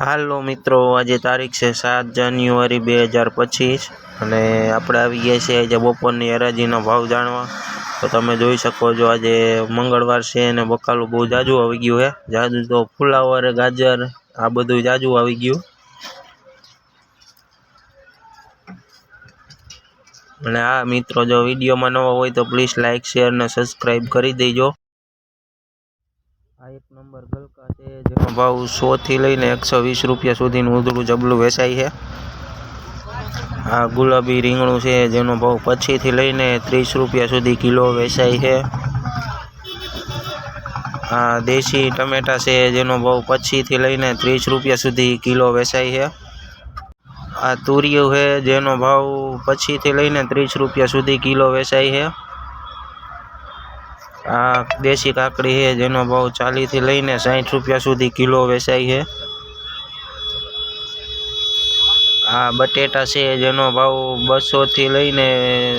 હાલો મિત્રો, આજે તારીખ છે સાત જાન્યુઆરી બે હજાર પચીસ અને આપણે આવી ગયા છીએ આજે બપોરની હરાજીનો ભાવ જાણવા. તો તમે જોઈ શકો છો આજે મંગળવાર છે અને બકાલું બહુ જાજુ આવી ગયું છે જાજુ તો ફુલાવર, ગાજર, આ બધું જાજુ આવી ગયું. અને આ મિત્રો, જો વિડીયોમાં નવા હોય તો પ્લીઝ લાઇક શેર અને સબસ્ક્રાઈબ કરી દેજો. આ એક નંબર ગલકા છે જેનો ભાવ સો થી લઈને એકસો વીસ રૂપિયા સુધીનું ઉધડું જબલું વેચાય છે. આ ગુલાબી રીંગણું છે, જેનો ભાવ પચીસથી લઈને ત્રીસ રૂપિયા સુધી કિલો વેચાય છે. આ દેશી ટમેટા છે, જેનો ભાવ પચીસથી લઈને ત્રીસ રૂપિયા સુધી કિલો વેચાય છે. આ તુરિયું છે, જેનો ભાવ પચીસથી લઈને ત્રીસ રૂપિયા સુધી કિલો વેચાય છે. આ દેશી કાકડી છે, જેનો ભાવ ચાલીસથી લઈને સાઠ રૂપિયા સુધી કિલો વેચાય છે. આ બટેટા છે, જેનો ભાવ બસોથી લઈને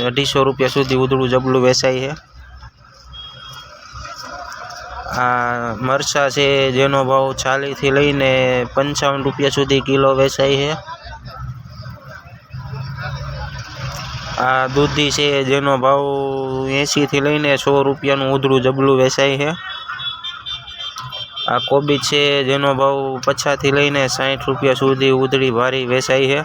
અઢીસો રૂપિયા સુધી ઉધળું જબલું વેચાય છે. આ મરચાં છે, જેનો ભાવ ચાલીસથી લઈને પંચાવન રૂપિયા સુધી કિલો વેચાય છે. આ દૂધી છે, જેનો ભાવ એંશીથી લઈને સો રૂપિયાનું ઉધડું જબલું વેચાય છે. આ કોબીજ છે, જેનો ભાવ પચાસથી લઈને સાઠ રૂપિયા સુધી ઉધડી ભારી વેચાય છે.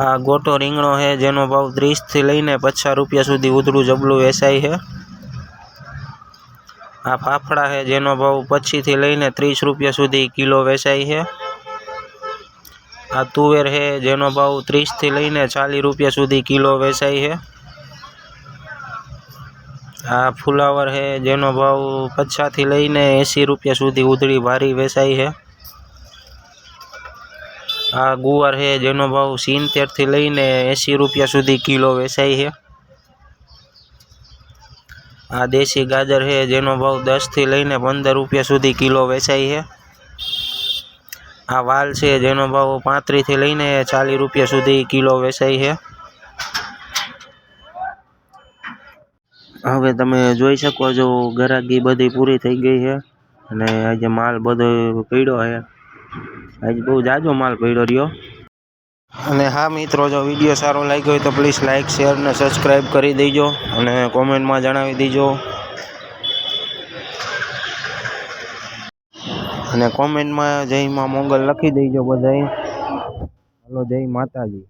આ ગોટો રીંગણો છે, જેનો ભાવ ત્રીસથી લઈને પચાસ રૂપિયા સુધી ઉધડું જબલું વેચાય છે. આ ફાફડા છે, જેનો ભાવ પચીસથી લઈને ત્રીસ રૂપિયા સુધી કિલો વેચાય છે. આ તુવેર છે જેનો ભાવ ત્રીસથી લઈને ચાલીસ રૂપિયા સુધી કિલો વેચાય છે આ ફુલાવર છે જેનો ભાવ પચાસથી લઈને એંસી રૂપિયા સુધી ઉધડી ભારી વેચાય છે આ ગુવાર છે જેનો ભાવ સિત્તેરથી લઈને એંસી રૂપિયા સુધી કિલો વેચાય છે આ દેશી ગાજર છે જેનો ભાવ દસથી લઈને પંદર રૂપિયા સુધી કિલો વેચાય છે આ વાલ છે જેનો ભાવ પાંત્રીસથી લઈને ચાલીસ રૂપિયા સુધી કિલો વેચાય છે. હવે તમે જોઈ શકો છો, ગરાગી બધી પૂરી થઈ ગઈ છે અને આજે માલ બધો પડ્યો છે. આજે બહુ જાજો માલ પડ્યો રહ્યો. અને હા મિત્રો, જો વીડિયો સારો લાગ્યો હોય તો પ્લીઝ લાઇક શેર અને સબસ્ક્રાઈબ કરી દેજો અને કોમેન્ટમાં જણાવી દેજો. અને કોમેન્ટમાં જય માં મોગલ લખી દેજો બધાય. હાલો જય માતાજી.